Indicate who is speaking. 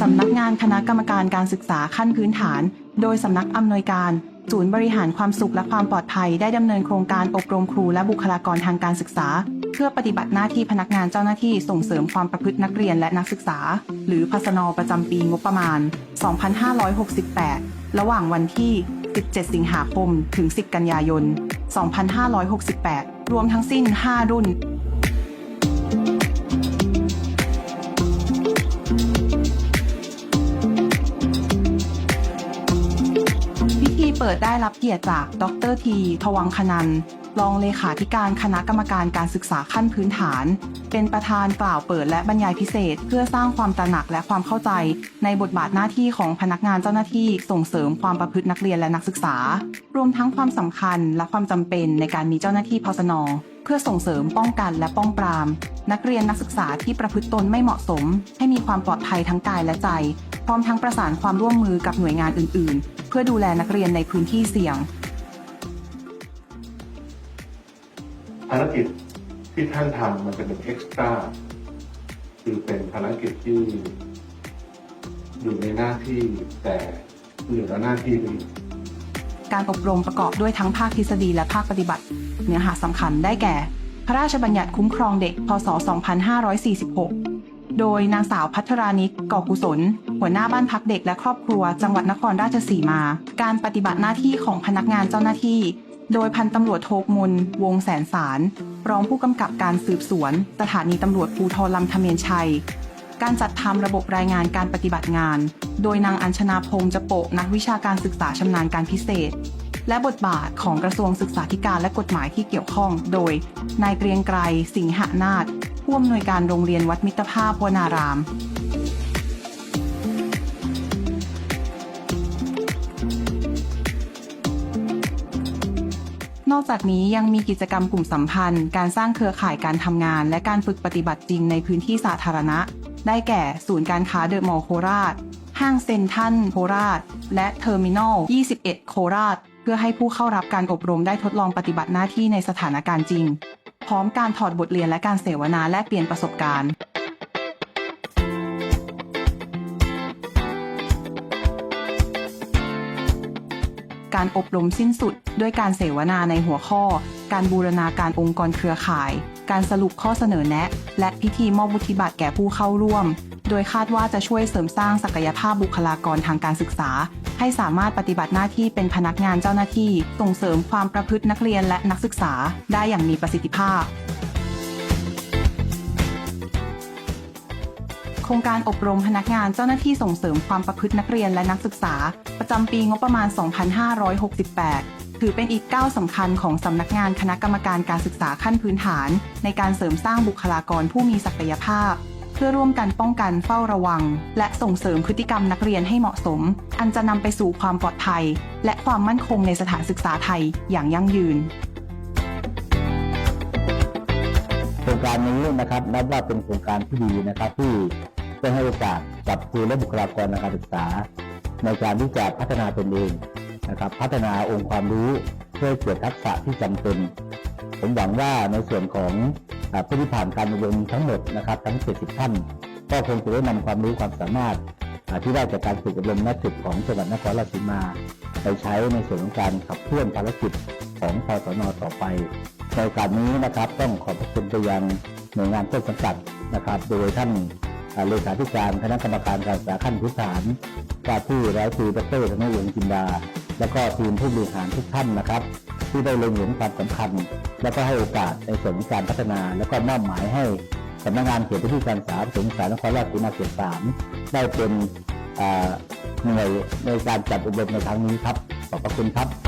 Speaker 1: สำนักงานคณะกรรมการการศึกษาขั้นพื้นฐาน โดยสำนักอำนวยการศูนย์บริหารความสุขและความปลอดภัย ได้ดำเนินโครงการอบรมครูและบุคลากรทางการศึกษา เพื่อปฏิบัติหน้าที่พนักงานเจ้าหน้าที่ส่งเสริมความประพฤตินักเรียนและนักศึกษา หรือพสนประจำปีงบประมาณ 2568 ระหว่างวันที่ 17 สิงหาคม ถึง 10 กันยายน 2568 รวมทั้งสิ้น 5 รุ่น ดได้รับเกียรติจาก ดรทีทวังคนัน รองเลขาธิการคณะกรรมการการศึกษาขั้นพื้นฐาน เป็นประธานกล่าวเปิดและบรรยายพิเศษ เพื่อสร้างความตระหนักและความเข้าใจ ในบทบาทหน้าที่ของพนักงานเจ้าหน้าที่ส่งเสริมความประพฤตินักเรียนและนักศึกษา รวมทั้งความสำคัญและความจำเป็นในการมีเจ้าหน้าที่พสนเพื่อส่งเสริมป้องกันและป้องปราม นักเรียนนักศึกษาที่ประพฤติตนไม่เหมาะสม ให้มีความปลอดภัยทั้งกายและใจ พร้อมทั้งประสานความร่วมมือกับหน่วยงานอื่น ๆ เพื่อดูแลนักเรียนในพื้นที่เสี่ยง
Speaker 2: ภารกิจที่ท่านทำมันจะเป็นเอ็กซ์ตร้าคือเป็นภารกิจที่อยู่ในหน้าที่แต่อยู่ในหน้าที่อื่น
Speaker 1: การอบรมประกอบด้วยทั้งภาคทฤษฎีและภาคปฏิบัติ เนื้อหาสำคัญได้แก่ พระราชบัญญัติคุ้มครองเด็ก พศ 2546 โดยนางสาวพัทรานิกก่อกุศล หัวหน้าบ้านพักเด็กและครอบครัว จังหวัดนครราชสีมา การปฏิบัติหน้าที่ของพนักงานเจ้าหน้าที่ โดยพันตำรวจโทกมลวงแสนสาร รองผู้กำกับการสืบสวน สถานีตำรวจภูธรลำธเมนชัย การจัดทำระบบรายงานการปฏิบัติงาน โดยนางอัญชนาพงษ์จะโปะนักวิชาการศึกษาชำนาญการพิเศษและบทบาทของกระทรวงศึกษาธิการและกฎหมายที่เกี่ยวข้อง โดย นายเกรียงไกรสิงหนาถผู้อำนวยการโรงเรียนวัดมิตรภาพวนาราม นอกจากนี้ยังมีกิจกรรมกลุ่มสัมพันธ์ การสร้างเครือข่ายการทำงาน และการฝึกปฏิบัติจริงในพื้นที่สาธารณะ ได้แก่ศูนย์การค้าเดอะมอลล์โคราช ห้างเซ็นทรัลโคราช และเทอร์มินอล 21 โคราช เพื่อให้ผู้เข้ารับการอบรมได้ทดลองปฏิบัติหน้าที่ในสถานการณ์จริง พร้อมการถอดบทเรียนและการเสวนาแลกเปลี่ยนประสบการณ์ การอบรมสิ้นสุด ด้วยการเสวนาในหัวข้อ การบูรณาการองค์กรเครือข่าย การสรุปข้อเสนอแนะ และพิธีมอบวุฒิบัตรแก่ผู้เข้าร่วม โดยคาดว่าจะช่วยเสริมสร้างศักยภาพบุคลากรทางการศึกษา ให้สามารถปฏิบัติหน้าที่เป็นพนักงานเจ้าหน้าที่ ส่งเสริมความประพฤตินักเรียนและนักศึกษาได้อย่างมีประสิทธิภาพ ครงการอบรมพนักงานเจ้าหน้าที่ส่งเสริมความประพฤตินักเรียนและนักศึกษา ประจำปีงบประมาณ 2568 ถือเป็นอีกก้าวสำคัญของสำนักงานคณะกรรมการการศึกษาขั้นพื้นฐาน ในการเสริมสร้างบุคลากรผู้มีศักยภาพ เพื่อร่วมกันป้องกันเฝ้าระวัง และส่งเสริมพฤติกรรมนักเรียนให้เหมาะสม อันจะนำไปสู่ความปลอดภัย และความมั่นคงในสถานศึกษาไทยอย่างยั่งยืน
Speaker 3: โครงการนี้นะครับนับว่าเป็นโครงการที่ดีนะครับที่ ได้ให้โอกาสกับครูและบุคลากรทางการศึกษา ในการที่จะพัฒนาตนเองนะครับ พัฒนาองค์ความรู้เพื่อเกิดทักษะที่จำเป็น ผมหวังว่าในส่วนของผู้ที่ผ่านการอบรมทั้งหมดนะครับทั้ง 70 ท่าน ก็คงจะได้นำความรู้ความสามารถที่ได้จากการฝึกอบรมนักศึกของจังหวัดนครราชสีมา ไปใช้ในส่วนของการขับเคลื่อนภารกิจของพสนต่อไปในโอกาสนี้นะครับต้องขอบคุณไปยังหน่วยงานต้นสังกัดนะครับ โดยท่าน เลขาธิการคณะกรรมการการศึกษาขั้นพื้นฐานว่าที่ร้อยตรีดรธนวงศ์จินดา และก็ทีมผู้บริหารทุกท่านนะครับ ที่ได้เล็งเห็นความสำคัญ และก็ให้โอกาสในส่วนของการพัฒนา และก็มอบหมายให้สำนักงานเขตพื้นที่การศึกษาประถมศึกษานครราชสีมาเขตสามได้เป็นหน่วยในการจัดอบรมในครั้งนี้ครับ ขอบพระคุณครับ